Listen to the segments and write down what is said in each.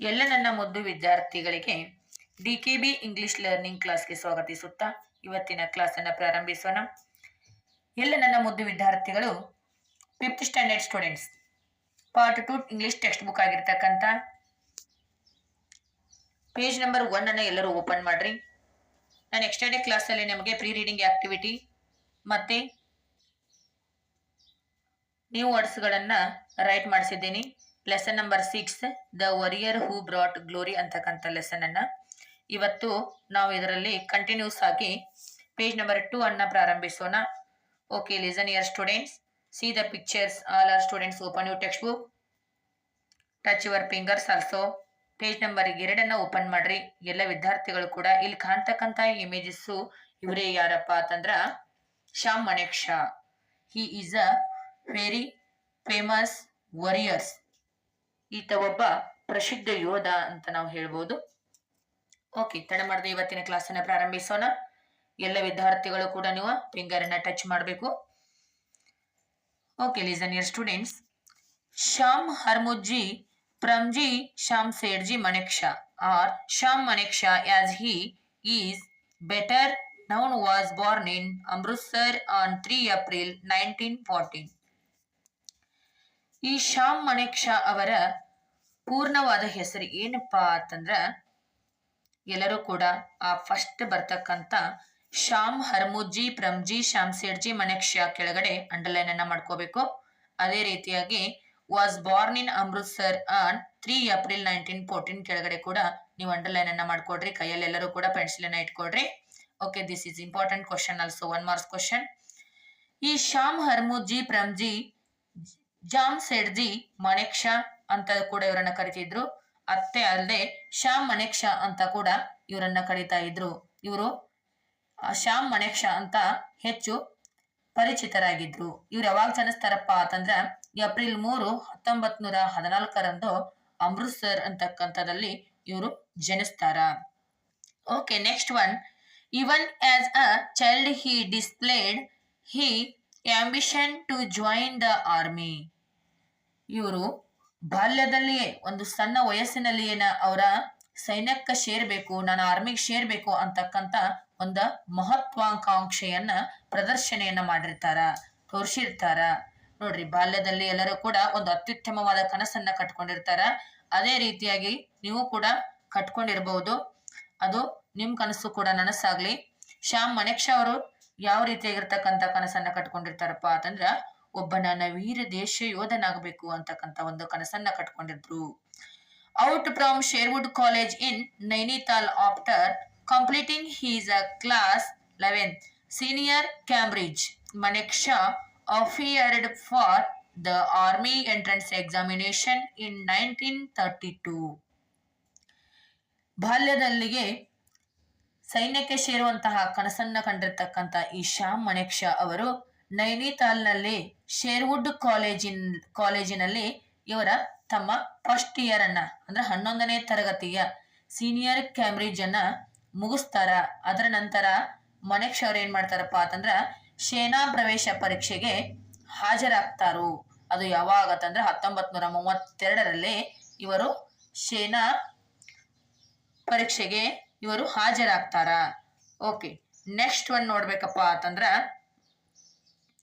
ಎಲ್ಲ ನನ್ನ ಮುದ್ದು ವಿದ್ಯಾರ್ಥಿಗಳಿಗೆ D K B English learning ಕ್ಲಾಸ್ಗೆ ಸ್ವಾಗತಿಸುತ್ತಾ ಇವತ್ತಿನ ಕ್ಲಾಸನ್ನು ಪ್ರಾರಂಭಿಸೋಣ. ಎಲ್ಲ ನನ್ನ ಮುದ್ದು ವಿದ್ಯಾರ್ಥಿಗಳು fifth standard students part two English text book ಆಗಿರ್ತಕ್ಕಂಥ ಪೇಜ್ ನಂಬರ್ ಒನ್ ಅನ್ನು ಎಲ್ಲರೂ ಓಪನ್ ಮಾಡ್ರಿ. ನಾನು ಎಕ್ಸ್ಟೆಂಡೆಡ್ ಕ್ಲಾಸಲ್ಲಿ ನಿಮಗೆ ಪ್ರೀ ರೀಡಿಂಗ್ ಆಕ್ಟಿವಿಟಿ ಮತ್ತೆ ನ್ಯೂ ವರ್ಡ್ಸ್ಗಳನ್ನು write ಮಾಡಿಸಿದ್ದೀನಿ. Lesson number six the warrior who brought glory ಅಂತಕ್ಕಂಥ ಲೆಸನ್ ಅನ್ನ. ಇವತ್ತು ನಾವು ಇದರಲ್ಲಿ ಕಂಟಿನ್ಯೂಸ್ ಆಗಿ ಪೇಜ್ ನಂಬರ್ ಟೂ ಅನ್ನ ಪ್ರಾರಂಭಿಸೋಣ. Okay listen here students see the pictures all are students open you text book touch your fingers also page number ಎರಡನ್ನ open ಮಾಡ್ರಿ. ಎಲ್ಲ ವಿದ್ಯಾರ್ಥಿಗಳು ಕೂಡ ಇಲ್ಲಿ ಕಾಣ್ತಕ್ಕಂಥ ಇಮೇಜಸ್ಸು ಇವರೇ ಯಾರಪ್ಪ ಅಂತಂದ್ರ Sam Manekshaw he is a very famous warriors ಈತ ಒಬ್ಬ ಪ್ರಸಿದ್ಧ ಯೋಧ ಅಂತ ನಾವು ಹೇಳ್ಬೋದು. ಓಕೆ ತಡ ಮಾಡದೆ ಇವತ್ತಿನ ಕ್ಲಾಸನ್ನು ಪ್ರಾರಂಭಿಸೋಣ. ಎಲ್ಲ ವಿದ್ಯಾರ್ಥಿಗಳು ಕೂಡ ನೀವು ಫಿಂಗರ್ ಅನ್ನ ಟಚ್ ಮಾಡಬೇಕು. Okay listen here students Sam Hormusji, Framji Sam Jamshedji Manekshaw or Sam Manekshaw as he is better known was born in Amritsar on three April nineteen fourteen ಈ ಶ್ಯಾಮ್ ಮಣೇಕ್ಷ ಅವರ ಪೂರ್ಣವಾದ ಹೆಸರು ಏನಪ್ಪಾ ಅಂತಂದ್ರ, ಎಲ್ಲರೂ ಕೂಡ ಆ ಫಸ್ಟ್ ಬರ್ತಕ್ಕಂತ ಶ್ಯಾಮ್ ಹರ್ಮುಜ್ಜಿ, ಪ್ರಮ್ಜಿ ಶ್ಯಾಮ್ ಸೇಡ್ಜಿ ಮಣೇಕ್ಷ ಕೆಳಗಡೆ ಅಂಡರ್ಲೈನ್ ಅನ್ನ ಮಾಡ್ಕೋಬೇಕು. ಅದೇ ರೀತಿಯಾಗಿ was born in Amritsar on three April nineteen fourteen ಕೆಳಗಡೆ ಕೂಡ ನೀವು ಅಂಡರ್ಲೈನ್ ಅನ್ನ ಮಾಡ್ಕೊಡ್ರಿ, ಕೈಯಲ್ಲಿ ಎಲ್ಲರೂ ಕೂಡ ಪೆನ್ಸಿಲ್ ಅನ್ನ ಇಟ್ಕೊಡ್ರಿ. Okay this is important question also one marks question ಈ ಶ್ಯಾಮ್ ಹರ್ಮುಜ್ಜಿ, ಪ್ರಮ್ಜಿ ಜಾಮ್ ಸೆಡ್ಜಿ ಮಣೆಕ್ಷಾ ಅಂತ ಕೂಡ ಇವರನ್ನ ಕರಿತಿದ್ರು. ಅತ್ತೆ ಅಲ್ಲದೆ ಶ್ಯಾಮ್ ಮಣೆಕ್ಷಾ ಅಂತ ಕೂಡ ಇವರನ್ನ ಕರಿತಾ ಇದ್ರು. ಇವರು ಶ್ಯಾಮ್ ಮಣೇಕ್ಷ ಅಂತ ಹೆಚ್ಚು ಪರಿಚಿತರಾಗಿದ್ರು. ಇವ್ರು ಯಾವಾಗ ಜನಿಸ್ತಾರಪ್ಪ ಅಂತಂದ್ರ ಏಪ್ರಿಲ್ ಮೂರು ಹತ್ತೊಂಬತ್ ನೂರ ಹದಿನಾಲ್ಕರಂದು ಅಮೃತ್ಸರ್ ಅಂತಕ್ಕಂಥದಲ್ಲಿ ಇವರು ಜನಿಸ್ತಾರ. Okay, next one. Even as a child he displayed he ambition to join the army. ಇವರು ಬಾಲ್ಯದಲ್ಲಿಯೇ, ಒಂದು ಸಣ್ಣ ವಯಸ್ಸಿನಲ್ಲಿಯೇನ ಅವರ ಸೈನ್ಯಕ್ಕೆ ಸೇರ್ಬೇಕು ನಾನು ಆರ್ಮಿಗೆ ಸೇರ್ಬೇಕು ಅಂತಕ್ಕಂತ ಒಂದು ಮಹತ್ವಾಕಾಂಕ್ಷೆಯನ್ನ ಪ್ರದರ್ಶನೆಯನ್ನ ಮಾಡಿರ್ತಾರ, ತೋರಿಸಿರ್ತಾರ. ನೋಡ್ರಿ, ಬಾಲ್ಯದಲ್ಲಿ ಎಲ್ಲರೂ ಕೂಡ ಒಂದು ಅತ್ಯುತ್ತಮವಾದ ಕನಸನ್ನ ಕಟ್ಕೊಂಡಿರ್ತಾರ. ಅದೇ ರೀತಿಯಾಗಿ ನೀವು ಕೂಡ ಕಟ್ಕೊಂಡಿರ್ಬಹುದು ಅದು ನಿಮ್ ಕನಸು ಕೂಡ ನನಸಾಗ್ಲಿ. ಶ್ಯಾಮ್ ಮನೆಕ್ಷ ಅವರು ಯಾವ ರೀತಿಯಾಗಿರ್ತಕ್ಕಂಥ ಕನಸನ್ನ ಕಟ್ಕೊಂಡಿರ್ತಾರಪ್ಪ ಅಂತಂದ್ರ ಒಬ್ಬ ನನ್ನ ವೀರ ದೇಶ ಯೋಧನಾಗಬೇಕು ಅಂತಕ್ಕಂಥ ಒಂದು ಕನಸನ್ನ ಕಟ್ಕೊಂಡಿದ್ರು. Out from Sherwood college in Nainital after completing his a class eleven, senior Cambridge Manekshaw appeared for the army entrance examination in nineteen thirty two. ಬಾಲ್ಯದಲ್ಲಿಗೆ ಸೈನ್ಯಕ್ಕೆ ಸೇರುವಂತಹ ಕನಸನ್ನ ಕಂಡಿರ್ತಕ್ಕಂಥ ಈ ಶ್ಯಾಮ್ ಮಣೇಕ್ಷ ಅವರು ನೈನಿತಾಲ್ನಲ್ಲಿ ಶೇರ್ವುಡ್ ಕಾಲೇಜಿನ್, ಕಾಲೇಜಿನಲ್ಲಿ ಇವರ ತಮ್ಮ ಫಸ್ಟ್ ಇಯರ್ ಅನ್ನ ಅಂದ್ರೆ ಹನ್ನೊಂದನೇ ತರಗತಿಯ ಸೀನಿಯರ್ ಕ್ಯಾಂಬ್ರಿಡ್ಜ್ ಅನ್ನ ಮುಗಿಸ್ತಾರ. ಅದರ ನಂತರ ಮನೇಕ್ಷ ಅವ್ರು ಏನ್ ಮಾಡ್ತಾರಪ್ಪ ಅಂತಂದ್ರ ಸೇನಾ ಪ್ರವೇಶ ಪರೀಕ್ಷೆಗೆ ಹಾಜರಾಗ್ತಾರು. ಅದು ಯಾವಾಗ ಅಂತಂದ್ರೆ ಹತ್ತೊಂಬತ್ ನೂರ ಮೂವತ್ತೆರಡರಲ್ಲಿ ಇವರು ಸೇನಾ ಪರೀಕ್ಷೆಗೆ ಇವರು ಹಾಜರಾಗ್ತಾರ. ಓಕೆ, ನೆಕ್ಸ್ಟ್ ಒನ್ ನೋಡ್ಬೇಕಪ್ಪ ಅಂತಂದ್ರ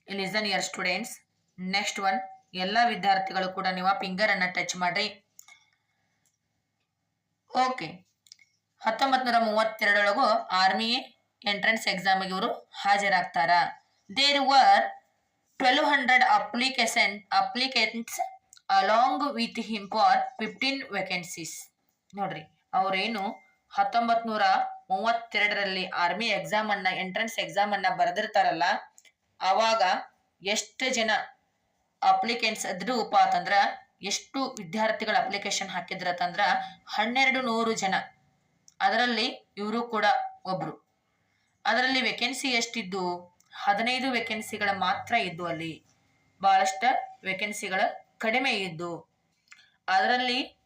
listen here students next one ಎಲ್ಲ ವಿದ್ಯಾರ್ಥಿಗಳು ಕೂಡ ನೀವು ಫಿಂಗರ್ ಅನ್ನ ಟಚ್ ಮಾಡ್ರಿ ಓಕೆ ಹತ್ತೊಂಬತ್ ನೂರ ಮೂವತ್ತೆರಡರೊಳಗೂ ಆರ್ಮಿ ಎಂಟ್ರೆನ್ಸ್ ಎಕ್ಸಾಮಿಗೆ ಇವರು ಹಾಜರಾಗ್ತಾರ there were twelve hundred application applicants along with him for fifteen vacancies ನೋಡ್ರಿ, ಅವರೇನು ಹತ್ತೊಂಬತ್ ನೂರ ಮೂವತ್ತೆರಡರಲ್ಲಿ ಆರ್ಮಿ ಎಕ್ಸಾಮ್ ಅನ್ನ ಎಂಟ್ರೆನ್ಸ್ ಎಕ್ಸಾಮ್ ಅನ್ನ ಬರೆದಿರ್ತಾರಲ್ಲ ಅವಾಗ ಎಷ್ಟು ಜನ ಅಪ್ಲಿಕೆಂಟ್ಸ್ ಅದ್ರೂಪ ಅಂತಂದ್ರ ಎಷ್ಟು ವಿದ್ಯಾರ್ಥಿಗಳ ಅಪ್ಲಿಕೇಶನ್ ಹಾಕಿದ್ರತಂದ್ರ ಹನ್ನೆರಡು ನೂರು ಜನ. ಅದರಲ್ಲಿ ಇವರು ಕೂಡ ಒಬ್ರು. ಅದರಲ್ಲಿ ವೇಕೆನ್ಸಿ ಎಷ್ಟಿದ್ದು? ಹದಿನೈದು ವೇಕೆನ್ಸಿಗಳ ಮಾತ್ರ ಇದ್ದು ಅಲ್ಲಿ. ಬಹಳಷ್ಟು ವೇಕೆನ್ಸಿಗಳ ಕಡಿಮೆ ಇದ್ದು. ಅದರಲ್ಲಿ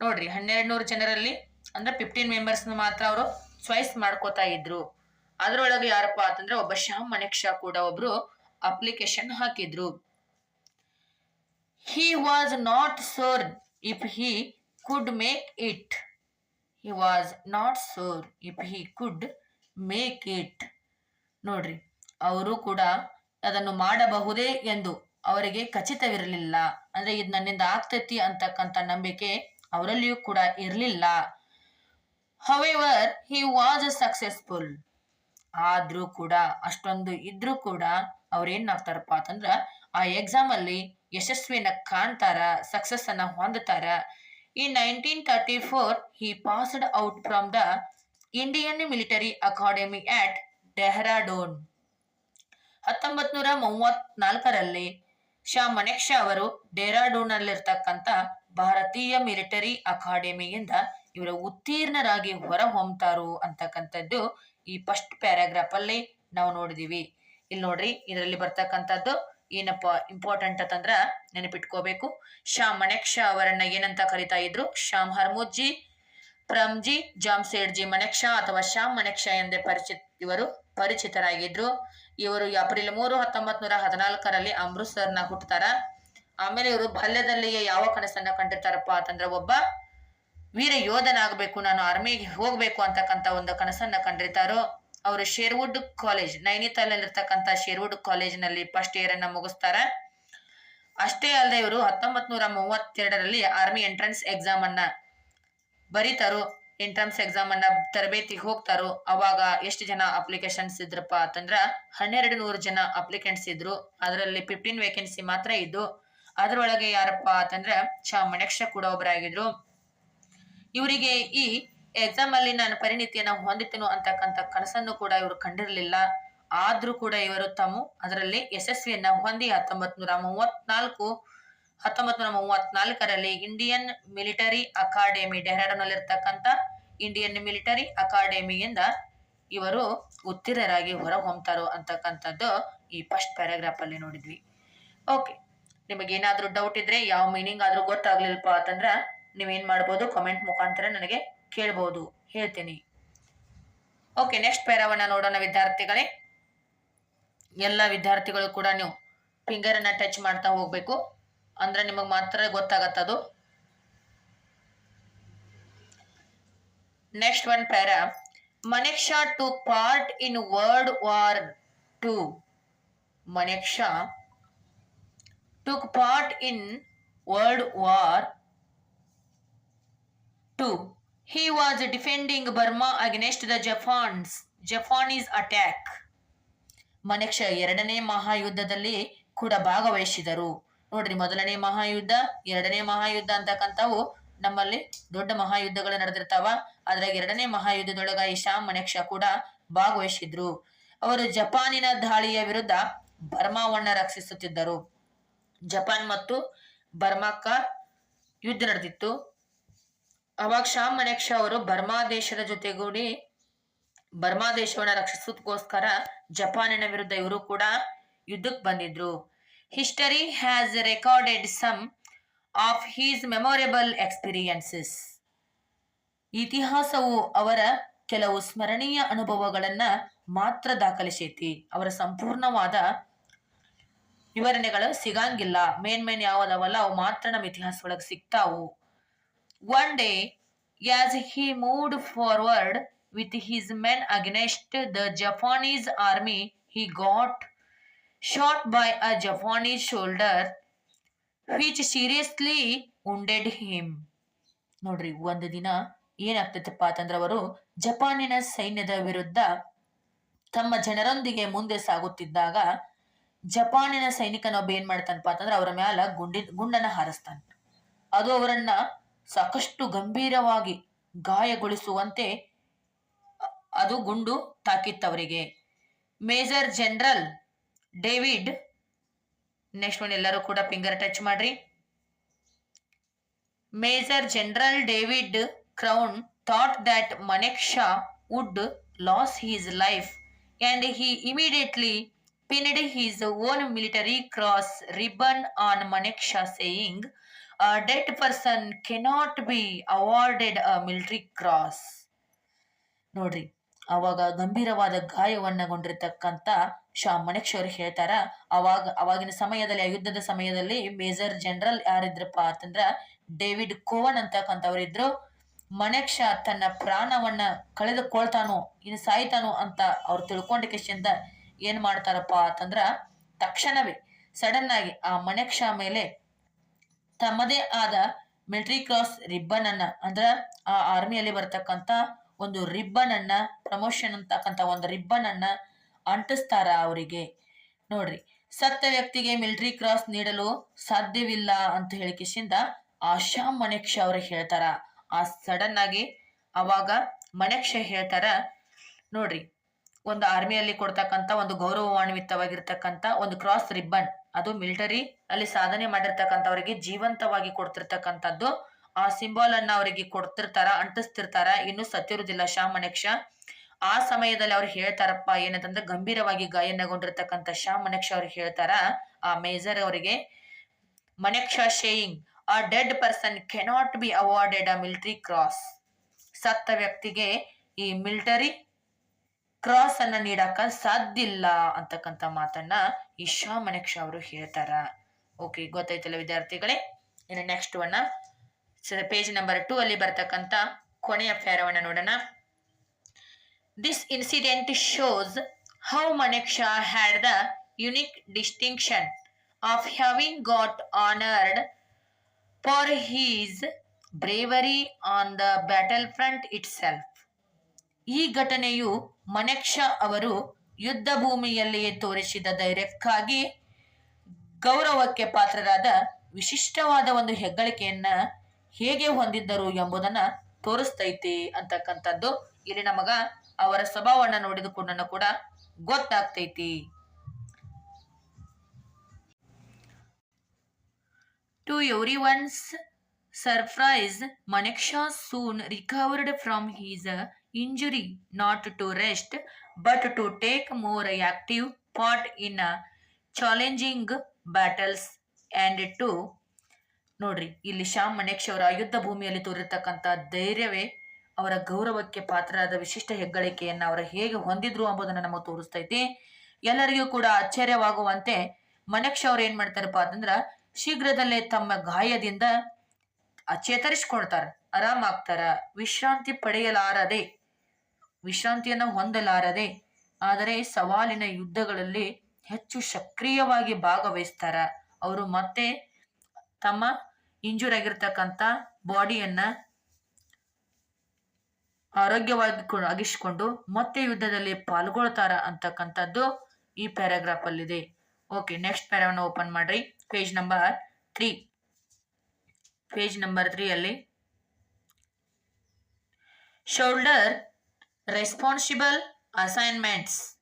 ನೋಡ್ರಿ ಹನ್ನೆರಡು ನೂರು ಜನರಲ್ಲಿ ಅಂದ್ರೆ ಫಿಫ್ಟೀನ್ ಮೆಂಬರ್ಸ್ ಮಾತ್ರ ಅವರು ಚಾಯ್ಸ್ ಮಾಡ್ಕೋತಾ ಇದ್ರು. ಅದರೊಳಗೆ ಯಾರಪ್ಪ ಅಂತಂದ್ರೆ ಒಬ್ಬ ಶ್ಯಾಮ್ ಮನೆಕ್ಷಾ ಕೂಡ ಒಬ್ರು ಅಪ್ಲಿಕೇಶನ್ ಹಾಕಿದ್ರು. He was not sure if he could make it he was not sure if he could make it ನೋಡ್ರಿ, ಅವರು ಕೂಡ ಅದನ್ನು ಮಾಡಬಹುದೇ ಎಂದು ಅವರಿಗೆ ಖಚಿತವಿರಲಿಲ್ಲ. ಅಂದ್ರೆ ಇದು ನನ್ನಿಂದ ಆಗ್ತೈತಿ ಅಂತಕ್ಕಂಥ ನಂಬಿಕೆ ಅವರಲ್ಲಿಯೂ ಕೂಡ ಇರಲಿಲ್ಲ. ಹವೆವರ್ ಹಿ ವಾಸ್ ಸಕ್ಸೆಸ್ಫುಲ್ ಆದ್ರೂ ಕೂಡ, ಅಷ್ಟೊಂದು ಇದ್ರೂ ಕೂಡ ಅವ್ರ ಏನ್ ಮಾಡ್ತಾರಪ್ಪ ಅಂತಂದ್ರ, ಆ ಎಕ್ಸಾಮ್ ಅಲ್ಲಿ ಯಶಸ್ವಿನ ಕಾಣ್ತಾರ ಸಕ್ಸಸ್ ಅನ್ನ ಹೊಂದುತ್ತಾರ ಈ nineteen thirty four he passed out from the Indian military academy at Dehradun ಹತ್ತೊಂಬತ್ ನೂರ ಮೂವತ್ನಾಲ್ಕರಲ್ಲಿ ಶಾ ಮನೆಕ್ಷಾ ಅವರು ಡೆಹ್ರಾಡೂನ್ನಲ್ಲಿರ್ತಕ್ಕಂಥ ಭಾರತೀಯ ಮಿಲಿಟರಿ ಅಕಾಡೆಮಿಯಿಂದ ಇವರು ಉತ್ತೀರ್ಣರಾಗಿ ಹೊರ ಹೊಮ್ತಾರು ಅಂತಕ್ಕಂಥದ್ದು ಈ ಫಸ್ಟ್ ಪ್ಯಾರಾಗ್ರಾಫ್ ಅಲ್ಲಿ ನಾವು ನೋಡಿದೀವಿ. ಇಲ್ಲಿ ನೋಡ್ರಿ, ಇದರಲ್ಲಿ ಬರ್ತಕ್ಕಂಥದ್ದು ಏನಪ್ಪ ಇಂಪಾರ್ಟೆಂಟ್ ಅಂತಂದ್ರ ನೆನಪಿಟ್ಕೋಬೇಕು. ಶಾ ಮನೆಕ್ಷಾ ಅವರನ್ನ ಏನಂತ ಕರಿತಾ ಇದ್ರು? ಶ್ಯಾಮ್ ಹರ್ಮುಜ್ಜಿ, ಪ್ರಮ್ಜಿ ಮನೆಕ್ ಶಾ ಅಥವಾ ಶ್ಯಾಮ್ ಮನೆಕ್ಷಾ ಎಂದೇ ಪರಿಚಿತ, ಇವರು ಪರಿಚಿತರಾಗಿದ್ರು. ಇವರು ಏಪ್ರಿಲ್ ಮೂರು ಹತ್ತೊಂಬತ್ ನೂರ ಹದಿನಾಲ್ಕರಲ್ಲಿ ಅಮೃತ್ಸರ್ನ ಹುಟ್ಟುತ್ತಾರ ಆಮೇಲೆ ಇವರು ಬಾಲ್ಯದಲ್ಲಿಯೇ ಯಾವ ಕನಸನ್ನ ಕಂಡಿರ್ತಾರಪ್ಪ ಅಂತಂದ್ರೆ ಒಬ್ಬ ವೀರ ಯೋಧನಾಗಬೇಕು, ನಾನು ಆರ್ಮಿಗೆ ಹೋಗಬೇಕು ಅಂತಕ್ಕಂಥ ಒಂದು ಕನಸನ್ನು ಕಂಡಿರ್ತಾರೋ, ಅವರು ಶೇರ್ವುಡ್ ಕಾಲೇಜ್ ನೈನಿತಾಲಲ್ಲಿರ್ತಕ್ಕಂಥ ಶೇರ್ವುಡ್ ಕಾಲೇಜ್ನಲ್ಲಿ ಫಸ್ಟ್ ಇಯರ್ ಅನ್ನ ಮುಗಿಸ್ತಾರ. ಅಷ್ಟೇ ಅಲ್ಲದೆ ಇವರು ಹತ್ತೊಂಬತ್ ನೂರ ಮೂವತ್ತೆರಡರಲ್ಲಿ ಆರ್ಮಿ ಎಂಟ್ರೆನ್ಸ್ ಎಕ್ಸಾಮ್ ಅನ್ನ ಬರೀತಾರೋ ಎಂಟ್ರೆನ್ಸ್ ಎಕ್ಸಾಮ್ ಅನ್ನ ತರಬೇತಿಗೆ ಹೋಗ್ತಾರೋ, ಅವಾಗ ಎಷ್ಟು ಜನ ಅಪ್ಲಿಕೇಶನ್ಸ್ ಇದ್ರಪ್ಪ ಅಂತಂದ್ರ ಹನ್ನೆರಡು ನೂರು ಜನ ಅಪ್ಲಿಕೆಂಟ್ಸ್ ಇದ್ರು, ಅದರಲ್ಲಿ ಫಿಫ್ಟೀನ್ ವೇಕೆನ್ಸಿ ಮಾತ್ರ ಇದ್ದು, ಅದರೊಳಗೆ ಯಾರಪ್ಪ ಅಂತಂದ್ರೆ ಚಾ ಮಣೇಕ್ಷ ಕೂಡ ಒಬ್ಬರಾಗಿದ್ರು ಇವರಿಗೆ ಈ ಎಕ್ಸಾಮ್ ಅಲ್ಲಿ ನಾನು ಪರಿಣಿತಿಯನ್ನ ಹೊಂದಿತೇನು ಅಂತಕ್ಕಂಥ ಕನಸನ್ನು ಕೂಡ ಇವರು ಕಂಡಿರಲಿಲ್ಲ. ಆದ್ರೂ ಕೂಡ ಇವರು ತಮ್ಮ ಅದರಲ್ಲಿ ಯಶಸ್ವಿಯನ್ನ ಹೊಂದಿ ಹತ್ತೊಂಬತ್ ನೂರ ಮೂವತ್ನಾಲ್ಕು ಹತ್ತೊಂಬತ್ ನೂರ ಮೂವತ್ನಾಲ್ಕರಲ್ಲಿ ಇಂಡಿಯನ್ ಮಿಲಿಟರಿ ಅಕಾಡೆಮಿ ಡೆಹ್ರಾಡೂನ್ನಲ್ಲಿರ್ತಕ್ಕಂಥ ಇಂಡಿಯನ್ ಮಿಲಿಟರಿ ಅಕಾಡೆಮಿಯಿಂದ ಇವರು ಉತ್ತೀರ್ಣರಾಗಿ ಹೊರ ಹೊಮ್ತಾರೋ ಅಂತಕ್ಕಂಥದ್ದು ಈ ಫಸ್ಟ್ ಪ್ಯಾರಾಗ್ರಾಫ್ ಅಲ್ಲಿ ನೋಡಿದ್ವಿ. ಓಕೆ ನಿಮಗೇನಾದ್ರೂ ಡೌಟ್ ಇದ್ರೆ, ಯಾವ ಮೀನಿಂಗ್ ಆದ್ರೂ ಗೊತ್ತಾಗ್ಲಿಲ್ಲಪ್ಪ ಅಂತಂದ್ರ ನೀವೇನು ಮಾಡ್ಬೋದು ಕಾಮೆಂಟ್ ಮುಖಾಂತರ ನನಗೆ ಕೇಳ್ಬೋದು. ಹೇಳ್ತೀನಿ. ಓಕೆ ನೆಕ್ಸ್ಟ್ ಪೇರವನ್ನ ನೋಡೋಣ ವಿದ್ಯಾರ್ಥಿಗಳೇ. ಎಲ್ಲ ವಿದ್ಯಾರ್ಥಿಗಳು ಕೂಡ ನೀವು ಫಿಂಗರ್ ಫಿಂಗರನ್ನು ಟಚ್ ಮಾಡ್ತಾ ಹೋಗಬೇಕು. ಅಂದರೆ ನಿಮಗೆ ಮಾತ್ರ ಗೊತ್ತಾಗತ್ತದು next one para Manekshaw to part in world war two Manekshaw took part in world war 2. He was defending Burma against the Japan's Japanese attack. Manekshaw ಎರಡನೇ ಮಹಾಯುದ್ಧದಲ್ಲಿ ಕೂಡ ಭಾಗವಹಿಸಿದರು. ನೋಡ್ರಿ, ಮೊದಲನೇ ಮಹಾಯುದ್ಧ, ಎರಡನೇ ಮಹಾಯುದ್ಧ ಅಂತಕ್ಕಂಥವು ನಮ್ಮಲ್ಲಿ ದೊಡ್ಡ ಮಹಾಯುದ್ಧಗಳು ನಡೆದಿರ್ತಾವ. ಅದ್ರಾಗ ಎರಡನೇ ಮಹಾಯುದ್ಧದೊಳಗ ಈ ಮನೆಕ್ಷ ಕೂಡ ಭಾಗವಹಿಸಿದ್ರು. ಅವರು ಜಪಾನಿನ ದಾಳಿಯ ವಿರುದ್ಧ ಬರ್ಮಾವನ್ನ ರಕ್ಷಿಸುತ್ತಿದ್ದರು. ಜಪಾನ್ ಮತ್ತು ಬರ್ಮಾಕ್ಕ ಯುದ್ಧ ನಡೆದಿತ್ತು. ಅವಾಗ ಶಾಮ್ ಮನೆಕ್ಷ ಅವರು ಬರ್ಮಾ ದೇಶದ ಜೊತೆಗೂಡಿ ಬರ್ಮಾ ದೇಶವನ್ನು ರಕ್ಷಿಸೋದಕ್ಕೋಸ್ಕರ ಜಪಾನಿನ ವಿರುದ್ಧ ಇವರು ಕೂಡ ಯುದ್ಧಕ್ಕೆ ಬಂದಿದ್ರು. History has recorded some of his memorable experiences ಇತಿಹಾಸವು ಅವರ ಕೆಲವು ಸ್ಮರಣೀಯ ಅನುಭವಗಳನ್ನ ಮಾತ್ರ ದಾಖಲಿಸೈತಿ. ಅವರ ಸಂಪೂರ್ಣವಾದ ವಿವರಣೆಗಳು ಸಿಗಂಗಿಲ್ಲ. ಮೇನ್ ಮೇನ್ ಯಾವದವಲ್ಲ ಅವು ಮಾತ್ರ ನಮ್ಮ ಇತಿಹಾಸ ಒಳಗೆ ಸಿಗ್ತಾವು. One day as he moved forward with his men against the Japanese army he got shot by a Japanese soldier which seriously wounded him ನೋಡ್ರಿ, ಒಂದು ದಿನ ಏನಾಗ್ತೈತಪ್ಪ ಅಂತಂದ್ರೆ ಅವರು ಜಪಾನಿನ ಸೈನ್ಯದ ವಿರುದ್ಧ ತಮ್ಮ ಜನರೊಂದಿಗೆ ಮುಂದೆ ಸಾಗುತ್ತಿದ್ದಾಗ ಜಪಾನಿನ ಸೈನಿಕನೊಬ್ಬ ಏನ್ ಮಾಡ್ತಾನಪ್ಪ ಅಂತಂದ್ರೆ ಅವರ ಮ್ಯಾಲ ಗುಂಡಿ, ಗುಂಡನ್ನ ಹಾರಿಸ್ತಾನ. ಅದು ಅವರನ್ನ ಸಾಕಷ್ಟು ಗಂಭೀರವಾಗಿ ಗಾಯಗೊಳಿಸುವಂತೆ ಅದು ಗುಂಡು ತಾಕಿತ್ತವರಿಗೆ. Major general David next one ಎಲ್ಲರೂ ಕೂಡ ಫಿಂಗರ್ ಟಚ್ ಮಾಡ್ರಿ. Major general David Cowan thought that Manekshaw would lose his life and he immediately pinned his own military cross ribbon on Maneksha, saying, A dead person cannot be awarded a military cross. ನೋಡ್ರಿ, ಅವಾಗ ಗಂಭೀರವಾದ ಗಾಯವನ್ನಗೊಂಡಿರ್ತಕ್ಕಂಥ ಶಾ ಮಣೇಕ್ಷವ್ರು ಹೇಳ್ತಾರ, ಅವಾಗ, ಅವಾಗಿನ ಸಮಯದಲ್ಲಿ, ಆ ಯುದ್ಧದ ಸಮಯದಲ್ಲಿ ಮೇಜರ್ ಜನರಲ್ ಯಾರಿದ್ರಪ್ಪ ಅಂತಂದ್ರ ಡೇವಿಡ್ ಕೋವನ್ ಅಂತಕ್ಕಂಥವ್ರಿದ್ರು ಮಣೇಕ್ಷ ತನ್ನ ಪ್ರಾಣವನ್ನ ಕಳೆದುಕೊಳ್ತಾನೋ, ಇನ್ನು ಸಾಯ್ತಾನೋ ಅಂತ ಅವ್ರು ತಿಳ್ಕೊಂಡ ಕಿಶಿಂದ ಏನ್ ಮಾಡ್ತಾರಪ್ಪ ಅಂತಂದ್ರ ತಕ್ಷಣವೇ ಸಡನ್ ಆಗಿ ಆ ಮಣೇಕ್ಷ ಮೇಲೆ ತಮ್ಮದೇ ಆದ ಮಿಲಿಟರಿ ಕ್ರಾಸ್ ರಿಬ್ಬನ್ ಅನ್ನ ಅಂದ್ರ ಆ ಆರ್ಮಿಯಲ್ಲಿ ಬರ್ತಕ್ಕಂತ ಒಂದು ರಿಬ್ಬನ್ ಅನ್ನ ಪ್ರಮೋಷನ್ ಅಂತಕ್ಕಂಥ ಒಂದು ರಿಬ್ಬನ್ ಅನ್ನ ಅಂಟಿಸ್ತಾರ ಅವರಿಗೆ. ನೋಡ್ರಿ, ಸತ್ತ ವ್ಯಕ್ತಿಗೆ ಮಿಲಿಟರಿ ಕ್ರಾಸ್ ನೀಡಲು ಸಾಧ್ಯವಿಲ್ಲ ಅಂತ ಹೇಳಿಕಿಸಿಂದ ಆಶಾ ಮನೆಕ್ಷ ಅವ್ರಿಗೆ ಹೇಳ್ತಾರ. ಆ ಸಡನ್ ಆಗಿ ಅವಾಗ ಮನೆಕ್ಷ ಹೇಳ್ತಾರ, ನೋಡ್ರಿ, ಒಂದು ಆರ್ಮಿಯಲ್ಲಿ ಕೊಡ್ತಕ್ಕಂತ ಒಂದು ಗೌರವಾನ್ವಿತವಾಗಿರ್ತಕ್ಕಂತ ಒಂದು ಕ್ರಾಸ್ ರಿಬ್ಬನ್. ಅದು ಮಿಲಿಟರಿ ಅಲ್ಲಿ ಸಾಧನೆ ಮಾಡಿರ್ತಕ್ಕಂಥವ್ರಿಗೆ ಜೀವಂತವಾಗಿ ಕೊಡ್ತಿರ್ತಕ್ಕಂಥದ್ದು. ಆ ಸಿಂಬಲ್ ಅನ್ನ ಅವರಿಗೆ ಕೊಡ್ತಿರ್ತಾರ, ಅಂಟಿಸ್ತಿರ್ತಾರ. ಇನ್ನು ಸತ್ತಿರುವುದಿಲ್ಲ ಶಾ ಮನೆಕ್ಷ. ಆ ಸಮಯದಲ್ಲಿ ಅವ್ರು ಹೇಳ್ತಾರಪ್ಪ, ಏನಂತಂದ್ರೆ ಗಂಭೀರವಾಗಿ ಗಾಯನಗೊಂಡಿರ್ತಕ್ಕಂಥ ಶಾಮನೆಕ್ಷ ಅವ್ರಿಗೆ ಹೇಳ್ತಾರ, ಆ ಮೇಜರ್ ಅವರಿಗೆ, Manekshaw saying, a dead person cannot be awarded a military cross. ಸತ್ತ ವ್ಯಕ್ತಿಗೆ ಈ ಮಿಲಿಟರಿ ಕ್ರಾಸ್ ಅನ್ನ ನೀಡಕ ಸಾಧ್ಯ ಇಲ್ಲ ಅಂತಕ್ಕಂಥ ಮಾತನ್ನ ಈ ಶಾ ಮನೆಕ್ಷ ಅವರು ಹೇಳ್ತಾರ. ಓಕೆ ಗೊತ್ತಾಯ್ತಲ್ಲ ವಿದ್ಯಾರ್ಥಿಗಳೇ? ಇನ್ನು ನೆಕ್ಸ್ಟ್ ಒನ್ನ ಪೇಜ್ ನಂಬರ್ ಟೂ ಅಲ್ಲಿ ಬರ್ತಕ್ಕಂಥ ಕೊನೆಯ ಫ್ಯಾರವನ್ನ ನೋಡೋಣ. This incident shows how Manekshaw had the unique distinction of having got honoured for his bravery on the battle front itself ಈ ಘಟನೆಯು ಮನೆಕ್ಷ ಅವರು ಯುದ್ಧ ಭೂಮಿಯಲ್ಲಿಯೇ ತೋರಿಸಿದ ಧೈರ್ಯಕ್ಕಾಗಿ ಗೌರವಕ್ಕೆ ಪಾತ್ರರಾದ ವಿಶಿಷ್ಟವಾದ ಒಂದು ಹೆಗ್ಗಳಿಕೆಯನ್ನ ಹೇಗೆ ಹೊಂದಿದ್ದರು ಎಂಬುದನ್ನ ತೋರಿಸ್ತೈತಿ ಅಂತಕ್ಕಂಥದ್ದು. ಇಲ್ಲಿ ನಮಗ ಅವರ ಸ್ವಭಾವವನ್ನ ನೋಡಿದುಕೊಂಡನ ಕೂಡ ಗೊತ್ತಾಗ್ತೈತಿ. To everyone's surprise Manekshaw soon recovered from his injury not to rest, but to take more active part in a challenging battles and to, ನೋಡ್ರಿ, ಇಲ್ಲಿ ಶ್ಯಾಮ್ ಮಣೇಕ್ಷ ಅವರ ಯುದ್ಧ ಭೂಮಿಯಲ್ಲಿ ತೋರಿರ್ತಕ್ಕಂಥ ಧೈರ್ಯವೇ ಅವರ ಗೌರವಕ್ಕೆ ಪಾತ್ರರಾದ ವಿಶಿಷ್ಟ ಹೆಗ್ಗಳಿಕೆಯನ್ನ ಅವರ ಹೇಗೆ ಹೊಂದಿದ್ರು ಎಂಬುದನ್ನು ನಮಗೆ ತೋರಿಸ್ತೈತಿ ಎಲ್ಲರಿಗೂ ಕೂಡ ಆಶ್ಚರ್ಯವಾಗುವಂತೆ ಮನೇಕ್ಷ ಅವ್ರು ಏನ್ ಮಾಡ್ತಾರಪ್ಪ ಅಂತಂದ್ರ ಶೀಘ್ರದಲ್ಲೇ ತಮ್ಮ ಗಾಯದಿಂದ ಚೇತರಿಸ್ಕೊಳ್ತಾರ ಆರಾಮಾಗ್ತಾರ, ವಿಶ್ರಾಂತಿ ಪಡೆಯಲಾರದೆ ವಿಶ್ರಾಂತಿಯನ್ನ ಹೊಂದಲಾರದೆ, ಆದರೆ ಸವಾಲಿನ ಯುದ್ಧಗಳಲ್ಲಿ ಹೆಚ್ಚು ಸಕ್ರಿಯವಾಗಿ ಭಾಗವಹಿಸ್ತಾರ. ಅವರು ಮತ್ತೆ ತಮ್ಮ ಇಂಜೂರ್ ಆಗಿರ್ತಕ್ಕಂಥ ಬಾಡಿಯನ್ನ ಆರೋಗ್ಯವಾಗಿ ಆಗಿಸ್ಕೊಂಡು ಮತ್ತೆ ಯುದ್ಧದಲ್ಲಿ ಪಾಲ್ಗೊಳ್ತಾರ ಅಂತಕ್ಕಂಥದ್ದು ಈ ಪ್ಯಾರಾಗ್ರಾಫ್ ಅಲ್ಲಿದೆ. ಓಕೆ ನೆಕ್ಸ್ಟ್ ಪ್ಯಾರಾವನ್ನು ಓಪನ್ ಮಾಡ್ರಿ. Page number three page number three ಅಲ್ಲಿ shoulder responsible assignments.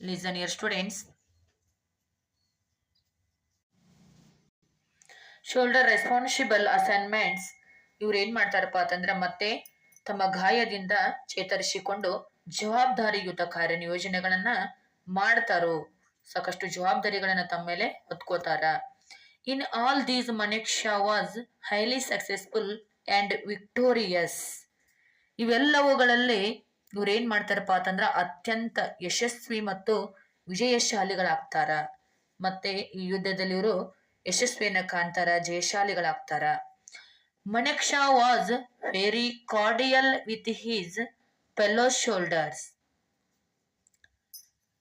Listen here, students. Shoulder responsible assignments ಇವ್ರು ಏನ್ ಮಾಡ್ತಾರಪ್ಪ ಅಂತಂದ್ರೆ ಮತ್ತೆ ತಮ್ಮ ಗಾಯದಿಂದ ಚೇತರಿಸಿಕೊಂಡು ಜವಾಬ್ದಾರಿಯುತ ಕಾರ್ಯನಿಯೋಜನೆಗಳನ್ನ ಮಾಡ್ತಾರೋ ಸಾಕಷ್ಟು ಜವಾಬ್ದಾರಿಗಳನ್ನ ತಮ್ಮ ಮೇಲೆ ಹೊತ್ಕೋತಾರ in all these Manekshaw was highly successful and victorious ಇವೆಲ್ಲವುಗಳಲ್ಲಿ ಇವ್ರು ಏನ್ ಮಾಡ್ತಾರಪ್ಪ ಅಂತಂದ್ರ ಅತ್ಯಂತ ಯಶಸ್ವಿ ಮತ್ತು ವಿಜಯಶಾಲಿಗಳಾಗ್ತಾರ. ಮತ್ತೆ ಈ ಯುದ್ಧದಲ್ಲಿ ಇವರು ಯಶಸ್ವಿಯನ್ನ ಕಾಣ್ತಾರ, ಜಯಶಾಲಿಗಳಾಗ್ತಾರ. Manekshaw was very cordial with his fellow soldiers.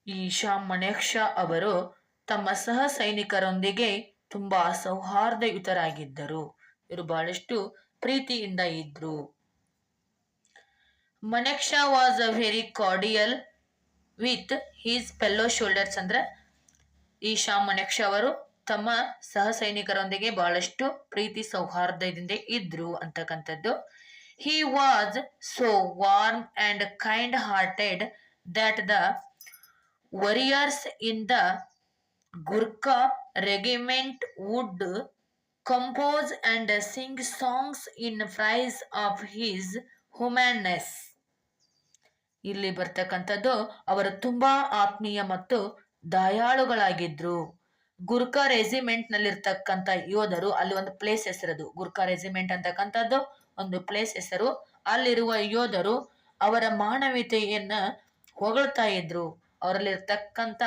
ಈ ಶಾ ಮನೆಕ್ಷಾ ಅವರು ತಮ್ಮ ಸಹ ಸೈನಿಕರೊಂದಿಗೆ ತುಂಬಾ ಸೌಹಾರ್ದಯುತರಾಗಿದ್ದರು. ಇವರು ಬಹಳಷ್ಟು ಪ್ರೀತಿಯಿಂದ ಇದ್ರು. Manekshaw was a very cordial with his fellow soldiers ಅಂದ್ರೆ ಈ ಶಾ ಅವರು ತಮ್ಮ ಸಹ ಸೈನಿಕರೊಂದಿಗೆ ಬಹಳಷ್ಟು ಪ್ರೀತಿ ಸೌಹಾರ್ದದಿಂದ ಇದ್ರು ಅಂತಕ್ಕಂಥದ್ದು he was so warm and kind hearted that the warriors in the Gurkha regiment would compose and sing songs in praise of his humanness. ಇಲ್ಲಿ ಬರ್ತಕ್ಕಂಥದ್ದು ಅವರು ತುಂಬಾ ಆತ್ಮೀಯ ಮತ್ತು ದಯಾಳುಗಳಾಗಿದ್ರು. ಗುರ್ಖಾ ರೆಜಿಮೆಂಟ್ ನಲ್ಲಿರ್ತಕ್ಕಂಥ ಯೋಧರು ಅಲ್ಲಿ ಒಂದು ಪ್ಲೇಸ್ ಹೆಸರದು. ಗುರ್ಖಾ ರೆಜಿಮೆಂಟ್ ಅಂತಕ್ಕಂಥದ್ದು ಒಂದು ಪ್ಲೇಸ್ ಹೆಸರು. ಅಲ್ಲಿರುವ ಯೋಧರು ಅವರ ಮಾನವೀಯತೆಯನ್ನ ಹೊಗಳ್ತಾ ಇದ್ರು. ಅವರಲ್ಲಿರ್ತಕ್ಕಂಥ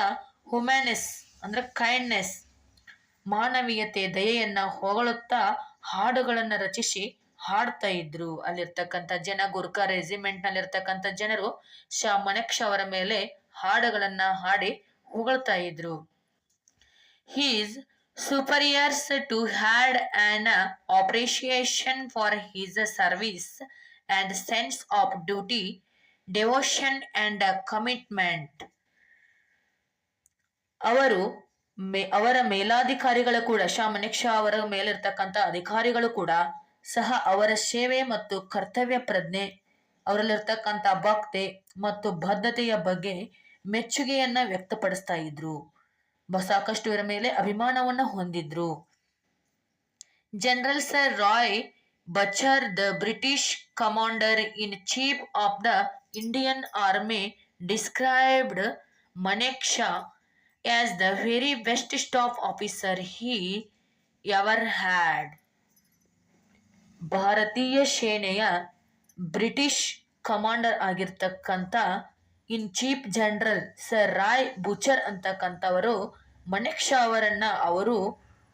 ಹುಮ್ಯಾನೆಸ್ ಅಂದ್ರೆ ಕೈಂಡ್ನೆಸ್ ಮಾನವೀಯತೆ, ದಯೆಯನ್ನ ಹೊಗಳುತ್ತಾ ಹಾಡುಗಳನ್ನ ರಚಿಸಿ ಹಾಡ್ತಾ ಇದ್ರು ಅಲ್ಲಿರ್ತಕ್ಕಂಥ ಜನ ಗುರ್ಖಾ ರೆಜಿಮೆಂಟ್ ನಲ್ಲಿರ್ತಕ್ಕಂಥ ಜನರು ಶಾ ಮನಕ್ಷ ಅವರ ಮೇಲೆ ಹಾಡುಗಳನ್ನ ಹಾಡಿ ಹೊಗಳ್ತಾ ಇದ್ರು his superiors to had an appreciation for his service and sense of duty, devotion and commitment. ಅವರು ಅವರ ಮೇಲಾಧಿಕಾರಿಗಳು ಕೂಡ ಶಾ ಮನಿಕ್ಷ ಅವರ ಮೇಲಿರ್ತಕ್ಕಂಥ ಅಧಿಕಾರಿಗಳು ಕೂಡ ಸಹ ಅವರ ಸೇವೆ ಮತ್ತು ಕರ್ತವ್ಯ ಪ್ರಜ್ಞೆ, ಅವರಲ್ಲಿರ್ತಕ್ಕಂಥ ಭಕ್ತಿ ಮತ್ತು ಬದ್ಧತೆಯ ಬಗ್ಗೆ ಮೆಚ್ಚುಗೆಯನ್ನ ವ್ಯಕ್ತಪಡಿಸ್ತಾ ಇದ್ರು. ಸಾಕಷ್ಟು ಇವರ ಮೇಲೆ ಅಭಿಮಾನವನ್ನ ಹೊಂದಿದ್ರು. General sir Roy Bucher the British commander in chief of the Indian army described Manekshaw as the very best staff officer he ever had ಭಾರತೀಯ ಸೇನೆಯ ಬ್ರಿಟಿಷ್ ಕಮಾಂಡರ್ ಆಗಿರ್ತಕ್ಕಂಥ in chief general sir Roy Bucher ಅಂತಕ್ಕಂಥವರು Manekshaw ಅವರನ್ನ ಅವರು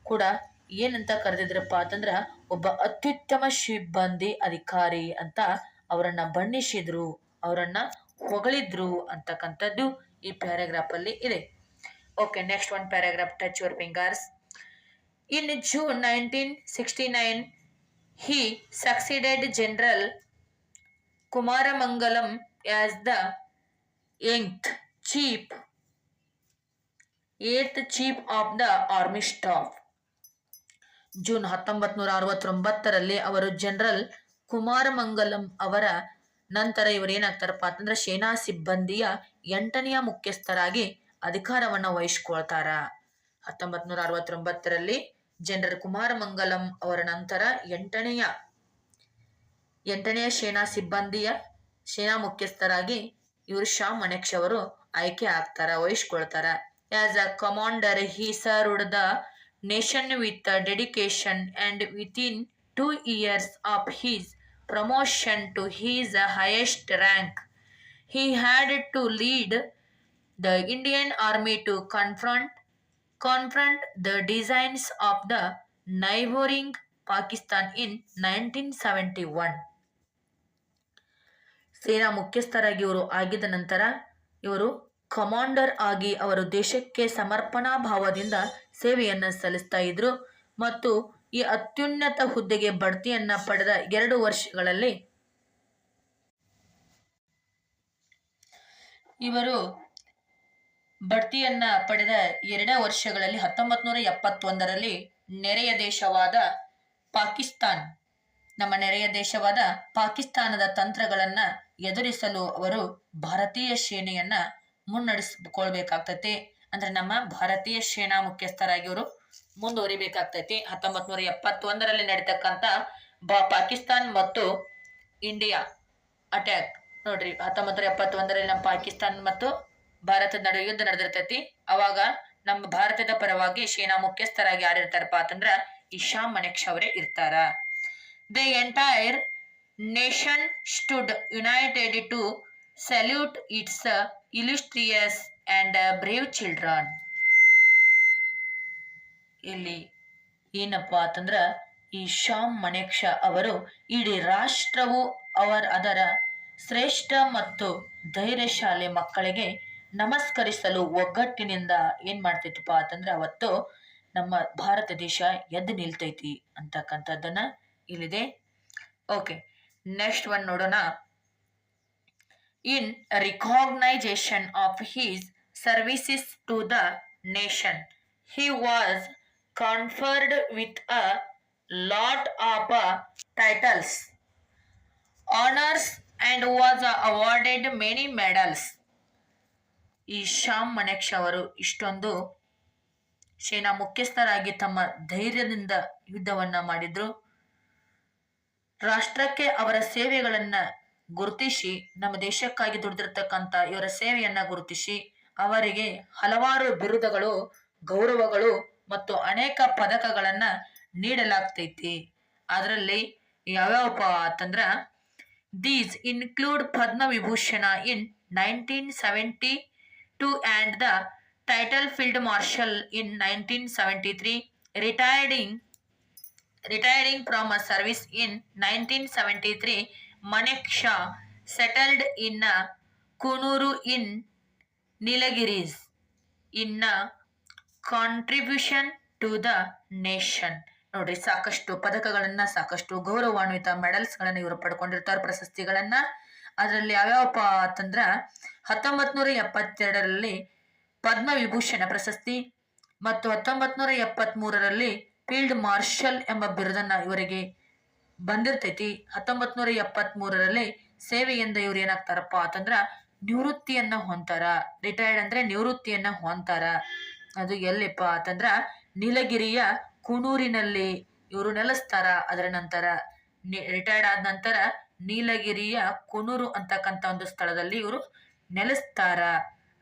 ಕೂಡ ಏನಂತ ಕರೆದಿದ್ರಪ್ಪ ಅಂತಂದ್ರ ಒಬ್ಬ ಅತ್ಯುತ್ತಮ ಸಿಬ್ಬಂದಿ ಅಧಿಕಾರಿ ಅಂತ ಅವರನ್ನ ಬಣ್ಣಿಸಿದ್ರು, ಅವರನ್ನ ಹೊಗಳಿದ್ರು ಅಂತಕ್ಕಂಥದ್ದು ಈ ಪ್ಯಾರಾಗ್ರಾಫ್ ಅಲ್ಲಿ ಇದೆ. Okay next one paragraph touch your fingers in June nineteen sixty nine he succeeded General Kumaramangalam as the eighth chief, eighth chief of the army staff. June ಹತ್ತೊಂಬತ್ ನೂರ ಅರವತ್ತೊಂಬತ್ತರಲ್ಲಿ ಅವರು ಜನರಲ್ ಕುಮಾರಮಂಗಲಂ ಅವರ ನಂತರ ಇವರೇನಾಗ್ತಾರಪ್ಪ ಅಂತಂದ್ರೆ ಸೇನಾ ಸಿಬ್ಬಂದಿಯ ಎಂಟನೆಯ ಮುಖ್ಯಸ್ಥರಾಗಿ ಅಧಿಕಾರವನ್ನು ವಹಿಸ್ಕೊಳ್ತಾರ ಹತ್ತೊಂಬತ್ ನೂರ ಅರವತ್ತೊಂಬತ್ತರಲ್ಲಿ ಜನರಲ್ ಕುಮಾರಮಂಗಲಂ ಅವರ ನಂತರ ಎಂಟನೆಯ ಎಂಟನೆಯ ಸೇನಾ ಸಿಬ್ಬಂದಿಯ ಸೇನಾ ಮುಖ್ಯಸ್ಥರಾಗಿ ಇವರು ಶಾ ಮನೆಕ್ಷ ಅವರು ಆಯ್ಕೆ ಆಗ್ತಾರ, ವಹಿಸ್ಕೊಳ್ತಾರ. As a commander he served the nation with dedication and within two years of his promotion to his a highest rank he had to lead the Indian army to confront confront the designs of the neighboring Pakistan in 1971. ಸೇನಾ ಮುಖ್ಯಸ್ಥರಾಗಿ ಇವರು ಆಗಿದ ನಂತರ ಇವರು commander ಆಗಿ ಅವರು ದೇಶಕ್ಕೆ ಸಮರ್ಪಣಾ ಭಾವದಿಂದ ಸೇವೆಯನ್ನು ಸಲ್ಲಿಸ್ತಾ ಇದ್ರು ಮತ್ತು ಈ ಅತ್ಯುನ್ನತ ಹುದ್ದೆಗೆ ಬಡ್ತಿಯನ್ನ ಪಡೆದ ಎರಡು ವರ್ಷಗಳಲ್ಲಿ ಇವರು ಬಡ್ತಿಯನ್ನ ಪಡೆದ ಎರಡೇ ವರ್ಷಗಳಲ್ಲಿ ಹತ್ತೊಂಬತ್ ನೂರ ಎಪ್ಪತ್ತೊಂದರಲ್ಲಿ ನೆರೆಯ ದೇಶವಾದ ಪಾಕಿಸ್ತಾನ್, ನಮ್ಮ ನೆರೆಯ ದೇಶವಾದ ಪಾಕಿಸ್ತಾನದ ತಂತ್ರಗಳನ್ನ ಎದುರಿಸಲು ಅವರು ಭಾರತೀಯ ಸೇನೆಯನ್ನ ಮುನ್ನಡೆಸ್ಕೊಳ್ಬೇಕಾಗ್ತೈತಿ ಅಂದ್ರೆ ನಮ್ಮ ಭಾರತೀಯ ಸೇನಾ ಮುಖ್ಯಸ್ಥರಾಗಿ ಅವರು ಮುಂದುವರಿಬೇಕಾಗ್ತೈತಿ. ಹತ್ತೊಂಬತ್ ನೂರ ಎಪ್ಪತ್ತೊಂದರಲ್ಲಿ ನಡೀತಕ್ಕಂತ ಪಾಕಿಸ್ತಾನ್ ಮತ್ತು ಇಂಡಿಯಾ ಅಟ್ಯಾಕ್. ನೋಡ್ರಿ ಹತ್ತೊಂಬತ್ತು ನೂರ ಎಪ್ಪತ್ತೊಂದರಲ್ಲಿ ನಮ್ಮ ಪಾಕಿಸ್ತಾನ ಮತ್ತು ಭಾರತದ ನಡುವೆ ಯುದ್ಧ ನಡೆದಿರ್ತೈತಿ. ಅವಾಗ ನಮ್ಮ ಭಾರತದ ಪರವಾಗಿ ಸೇನಾ ಮುಖ್ಯಸ್ಥರಾಗಿ ಯಾರಿರ್ತಾರಪ್ಪ ಅಂತಂದ್ರ ಇಶಾ ಮನೆಕ್ಷ ಅವರೇ ಇರ್ತಾರ. The entire nation stood united to salute its illustrious and brave children ಇಲ್ಲಿ ಏನಪ್ಪ ಅಂತಂದ್ರ ಈ ಶ್ಯಾಮ್ ಮನೆಕ್ಷ ಅವರು ಇಡೀ ರಾಷ್ಟ್ರವು ಅವರ ಅದರ ಶ್ರೇಷ್ಠ ಮತ್ತು ಧೈರ್ಯಶಾಲಿ ಮಕ್ಕಳಿಗೆ ನಮಸ್ಕರಿಸಲು ಒಗ್ಗಟ್ಟಿನಿಂದ ಏನ್ ಮಾಡ್ತಿತ್ತಪ್ಪ ಅಂತಂದ್ರೆ ಅವತ್ತು ನಮ್ಮ ಭಾರತ ದೇಶ ಎದ್ದು ನಿಲ್ತೈತಿ ಅಂತಕ್ಕಂಥದ್ದನ್ನ ಇಲ್ಲಿದೆ. ಓಕೆ ನೆಕ್ಸ್ಟ್ ಒನ್ ನೋಡೋಣ. In recognition of his services to the nation he was conferred with a lot of a titles honours and was awarded many medals ಈ ಶ್ಯಾಮ್ ಮನೆಕ್ಷ ಅವರು ಇಷ್ಟೊಂದು ಸೇನಾ ಮುಖ್ಯಸ್ಥರಾಗಿ ತಮ್ಮ ಧೈರ್ಯದಿಂದ ಯುದ್ಧವನ್ನ ಮಾಡಿದ್ರು. ರಾಷ್ಟ್ರಕ್ಕೆ ಅವರ ಸೇವೆಗಳನ್ನ ಗುರುತಿಸಿ, ನಮ್ಮ ದೇಶಕ್ಕಾಗಿ ದುಡಿದಿರ್ತಕ್ಕಂಥ ಇವರ ಸೇವೆಯನ್ನ ಗುರುತಿಸಿ, ಅವರಿಗೆ ಹಲವಾರು ಬಿರುದಗಳು, ಗೌರವಗಳು ಮತ್ತು ಅನೇಕ ಪದಕಗಳನ್ನ ನೀಡಲಾಗ್ತೈತಿ. ಅದರಲ್ಲಿ ಯಾವ್ಯಾವಪ್ಪ ಅಂತಂದ್ರ these include Padma Vibhushan in nineteen seventy the title field marshal in nineteen seventy three retiring retiring from a service in 1973, Manek Shah settled in a Kunuru in Nilagiris in a contribution to the nation. ನೋಡ್ರಿ ಸಾಕಷ್ಟು ಪದಕಗಳನ್ನ ಸಾಕಷ್ಟು ಗೌರವಾನ್ವಿತ ಮೆಡಲ್ಸ್ಗಳನ್ನ ಇವರು ಪಡ್ಕೊಂಡಿರ್ತಾರೆ ಪ್ರಶಸ್ತಿಗಳನ್ನ ಅದರಲ್ಲಿ ಯಾವ್ಯಾವಪ್ಪ ಅಂತಂದ್ರ ಹತ್ತೊಂಬತ್ ನೂರ ಎಪ್ಪತ್ತೆರಡರಲ್ಲಿ ಪದ್ಮ ವಿಭೂಷಣ ಪ್ರಶಸ್ತಿ ಮತ್ತು ಹತ್ತೊಂಬತ್ ನೂರ ಎಪ್ಪತ್ ಮೂರರಲ್ಲಿ ಫೀಲ್ಡ್ ಮಾರ್ಷಲ್ ಎಂಬ ಬಿರುದನ್ನ ಇವರಿಗೆ ಬಂದಿರ್ತೈತಿ. ಹತ್ತೊಂಬತ್ ನೂರ ಎಪ್ಪತ್ ಮೂರರಲ್ಲಿ ಸೇವೆಯಿಂದ ಇವ್ರು ಏನಾಗ್ತಾರಪ್ಪ ಅಂತಂದ್ರ ನಿವೃತ್ತಿಯನ್ನ ಹೊಂತಾರ. ರಿಟೈರ್ಡ್ ಅಂದ್ರೆ ನಿವೃತ್ತಿಯನ್ನ ಹೊಂತಾರ. ಅದು ಎಲ್ಲಿಪ್ಪ ಅಂತಂದ್ರ ನೀಲಗಿರಿಯ ಕುಣೂರಿನಲ್ಲಿ ಇವರು ನೆಲೆಸ್ತಾರ ಅದರ ನಂತರ. ರಿಟೈರ್ಡ್ ಆದ ನಂತರ ನೀಲಗಿರಿಯ ಕುನೂರು ಅಂತಕ್ಕಂಥ ಒಂದು ಸ್ಥಳದಲ್ಲಿ ಇವರು ನೆಲೆಸ್ತಾರ.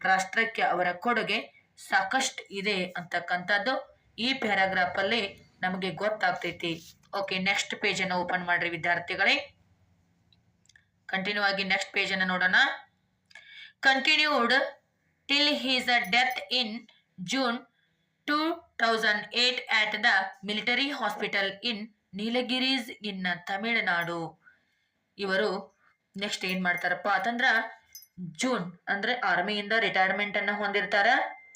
ರಾಷ್ಟ್ರಕ್ಕೆ ಅವರ ಕೊಡುಗೆ ಸಾಕಷ್ಟು ಇದೆ ಅಂತಕ್ಕಂಥದ್ದು ಈ ಪ್ಯಾರಾಗ್ರಾಫ್ ಅಲ್ಲಿ ನಮಗೆ ಗೊತ್ತಾಗ್ತೈತಿ. ಓಕೆ ನೆಕ್ಸ್ಟ್ ಪೇಜ್ ಅನ್ನು ಓಪನ್ ಮಾಡ್ರಿ ವಿದ್ಯಾರ್ಥಿಗಳೇ. ಕಂಟಿನ್ಯೂ ಆಗಿ ನೆಕ್ಸ್ಟ್ ಪೇಜ್ ಅನ್ನು ನೋಡೋಣ. Continued till his a death in June two thousand eight at the military hospital in Nilgiris in Tamil Nadu ಇವರು ನೆಕ್ಸ್ಟ್ ಏನ್ ಮಾಡ್ತಾರಪ್ಪ ಅಂತಂದ್ರ ಜೂನ್ ಅಂದ್ರೆ ಆರ್ಮಿಯಿಂದ ರಿಟೈರ್ಮೆಂಟ್ ಅನ್ನ ಹೊಂದಿರ್ತಾರ.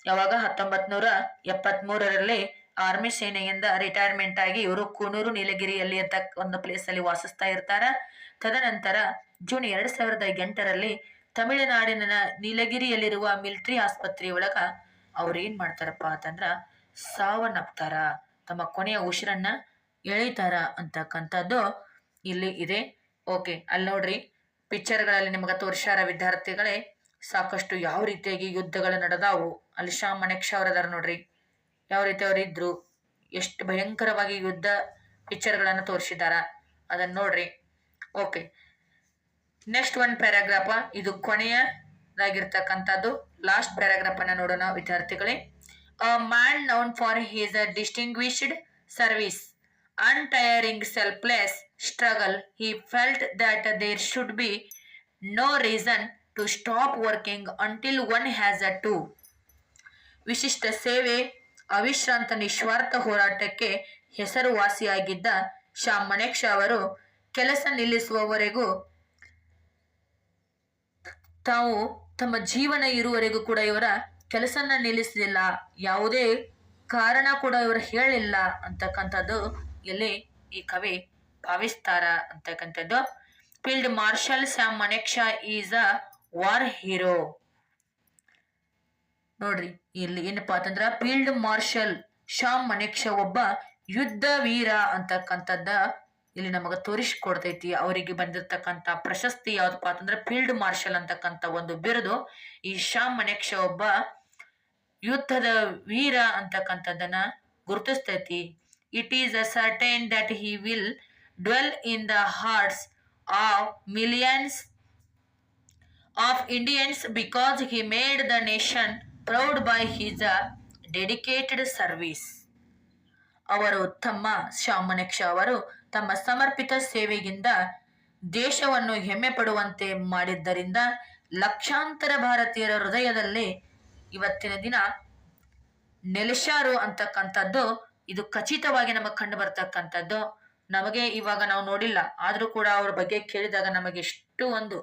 ಯಾವಾಗ ಹತ್ತೊಂಬತ್ ನೂರ ಎಪ್ಪತ್ ಮೂರರಲ್ಲಿ ಆರ್ಮಿ ಸೇನೆಯಿಂದ ರಿಟೈರ್ಮೆಂಟ್ ಆಗಿ ಇವರು ಕೂನೂರು ನೀಲಗಿರಿಯಲ್ಲಿ ಅಂತ ಒಂದು ಪ್ಲೇಸ್ ಅಲ್ಲಿ ವಾಸಿಸ್ತಾ ಇರ್ತಾರ. ತದನಂತರ ಜೂನ್ ಎರಡ್ ಸಾವಿರದ ಎಂಟರಲ್ಲಿ ತಮಿಳುನಾಡಿನ ನೀಲಗಿರಿಯಲ್ಲಿರುವ ಮಿಲಿಟರಿ ಆಸ್ಪತ್ರೆ ಒಳಗ ಅವ್ರು ಏನ್ ಮಾಡ್ತಾರಪ್ಪ ಅಂತಂದ್ರ ಸಾವನ್ನಪ್ತಾರ. ತಮ್ಮ ಕೊನೆಯ ಉಸಿರನ್ನ ಎಳಿತಾರ ಅಂತಕ್ಕಂಥದ್ದು ಇಲ್ಲಿ ಇದೆ. ಓಕೆ, ಅಲ್ಲಿ ನೋಡ್ರಿ. ಪಿಕ್ಚರ್ಗಳಲ್ಲಿ ನಿಮಗೆ ತೋರಿಸ್ಯಾರ ವಿದ್ಯಾರ್ಥಿಗಳೇ, ಸಾಕಷ್ಟು ಯಾವ ರೀತಿಯಾಗಿ ಯುದ್ಧಗಳು ನಡೆದಾವು. ಅಲ್ಲಿ ಶಾ ಮನೆಕ್ಷ ಅವರದಾರ ನೋಡ್ರಿ. ಯಾವ ರೀತಿ ಅವ್ರು ಇದ್ರು, ಎಷ್ಟು ಭಯಂಕರವಾಗಿ ಯುದ್ಧ ಪಿಕ್ಚರ್ಗಳನ್ನು ತೋರಿಸಿದಾರ. ಅದನ್ನ ನೋಡ್ರಿ. ಓಕೆ. ನೆಕ್ಸ್ಟ್ ಒನ್ ಪ್ಯಾರಾಗ್ರಾಫ, ಇದು ಕೊನೆಯದಾಗಿರ್ತಕ್ಕಂಥದ್ದು. ಲಾಸ್ಟ್ ಪ್ಯಾರಾಗ್ರಾಫ್ ಅನ್ನ ನೋಡೋಣ ವಿದ್ಯಾರ್ಥಿಗಳೇ. A man known for his a distinguished service untiring, selfless struggle. He felt that there should be no reason to stop working until one has a two. ವಿಶಿಷ್ಟ ಸೇವೆ ಅವಿಶ್ರಾಂತ ನಿಸ್ವಾರ್ಥ ಹೋರಾಟಕ್ಕೆ ಹೆಸರುವಾಸಿಯಾಗಿದ್ದ ಶಾ ಮಣೇಕ್ಷ ಅವರು ಕೆಲಸ ನಿಲ್ಲಿಸುವವರೆಗೂ ತಾವು ತಮ್ಮ ಜೀವನ ಇರುವವರೆಗೂ ಕೂಡ ಇವರ ಕೆಲಸನ ನಿಲ್ಲಿಸಲಿಲ್ಲ. ಯಾವುದೇ ಕಾರಣ ಕೂಡ ಇವರು ಹೇಳಿಲ್ಲ ಅಂತಕ್ಕಂಥದ್ದು ಇಲ್ಲಿ ಈ ಕವಿ ಭಾವಿಸ್ತಾರ ಅಂತಕ್ಕಂಥದ್ದು. Field marshal Sam Manekshaw is a war hero. ನೋಡ್ರಿ, ಇಲ್ಲಿ ಏನಪ್ಪಾ ಅಂತಂದ್ರ ಫೀಲ್ಡ್ ಮಾರ್ಷಲ್ ಶ್ಯಾಮ್ ಮನೆಕ್ಷ ಒಬ್ಬ ಯುದ್ಧ ವೀರ ಅಂತಕ್ಕಂಥದ್ದ ಇಲ್ಲಿ ನಮಗ ತೋರಿಸ್ಕೊಡ್ತೈತಿ. ಅವರಿಗೆ ಬಂದಿರತಕ್ಕಂತ ಪ್ರಶಸ್ತಿ ಯಾವ್ದಪ್ಪ ಅಂತಂದ್ರೆ ಫೀಲ್ಡ್ ಮಾರ್ಷಲ್ ಅಂತಕ್ಕಂಥ ಒಂದು ಬಿರುದು. ಈ ಶ್ಯಾಮ್ ಮನೆಕ್ಷ ಒಬ್ಬ ಯುದ್ಧದ ವೀರ ಅಂತಕ್ಕಂಥದ್ದನ್ನ ಗುರುತಿಸ್ತೈತಿ. Is a certain that he will dwell in the hearts of millions of Indians because he made the nation proud by his a dedicated service ಅವರು ತಮ್ಮ ಶಾಮನಕ್ಷ ಅವರು ತಮ್ಮ ಸಮರ್ಪಿತ ಸೇವೆಗಿಂದ ದೇಶವನ್ನು ಹೆಮ್ಮೆ ಪಡುವಂತೆ ಮಾಡಿದ್ದರಿಂದ ಲಕ್ಷಾಂತರ ಭಾರತೀಯರ ಹೃದಯದಲ್ಲಿ ಇವತ್ತಿನ ದಿನ ನೆಲೆಸಾರು ಅಂತಕ್ಕಂಥದ್ದು ಇದು ಖಚಿತವಾಗಿ ನಮಗೆ ಕಂಡು ಬರ್ತಕ್ಕಂಥದ್ದು. ನಮಗೆ ಇವಾಗ ನಾವು ನೋಡಿಲ್ಲ. ಆದರೂ ಕೂಡ ಅವ್ರ ಬಗ್ಗೆ ಕೇಳಿದಾಗ ನಮಗೆ ಎಷ್ಟು ಒಂದು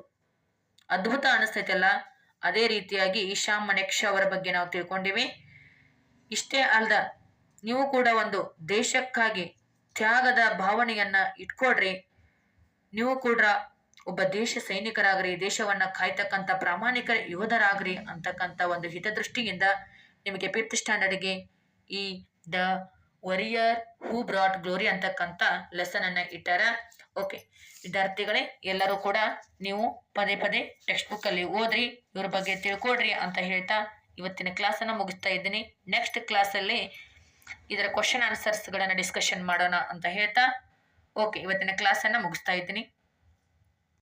ಅದ್ಭುತ ಅನಿಸ್ತೈತಲ್ಲ. ಅದೇ ರೀತಿಯಾಗಿ ಈಶಾ ಮನೆಕ್ಷ ಅವರ ಬಗ್ಗೆ ನಾವು ತಿಳ್ಕೊಂಡಿವಿ. ಇಷ್ಟೇ ಅಲ್ದ, ನೀವು ಕೂಡ ಒಂದು ದೇಶಕ್ಕಾಗಿ ತ್ಯಾಗದ ಭಾವನೆಯನ್ನ ಇಟ್ಕೊಡ್ರಿ. ನೀವು ಕೂಡ ಒಬ್ಬ ದೇಶ ಸೈನಿಕರಾಗ್ರಿ, ದೇಶವನ್ನ ಕಾಯ್ತಕ್ಕಂಥ ಪ್ರಾಮಾಣಿಕ ಯೋಧರಾಗ್ರಿ ಅಂತಕ್ಕಂಥ ಒಂದು ಹಿತದೃಷ್ಟಿಯಿಂದ ನಿಮಗೆ ಫಿಫ್ತ್ ಸ್ಟ್ಯಾಂಡರ್ಡ್ಗೆ ಈ the warrior who brought glory ಅಂತಕ್ಕಂಥ ಲೆಸನ್ ಅನ್ನ ಇಟ್ಟಾರ. ಓಕೆ ವಿದ್ಯಾರ್ಥಿಗಳೇ, ಎಲ್ಲರೂ ಕೂಡ ನೀವು ಪದೇ ಪದೇ ಟೆಕ್ಸ್ಟ್ ಬುಕ್ ಅಲ್ಲಿ ಓದ್ರಿ, ಇವ್ರ ಬಗ್ಗೆ ತಿಳ್ಕೊಡ್ರಿ ಅಂತ ಹೇಳ್ತಾ ಇವತ್ತಿನ ಕ್ಲಾಸನ್ನು ಮುಗಿಸ್ತಾ ಇದ್ದೀನಿ. ನೆಕ್ಸ್ಟ್ ಕ್ಲಾಸಲ್ಲಿ ಇದರ ಕ್ವಶನ್ ಆನ್ಸರ್ಸ್ಗಳನ್ನು ಡಿಸ್ಕಷನ್ ಮಾಡೋಣ ಅಂತ ಹೇಳ್ತಾ. ಓಕೆ ಇವತ್ತಿನ ಕ್ಲಾಸನ್ನು ಮುಗಿಸ್ತಾ ಇದ್ದೀನಿ.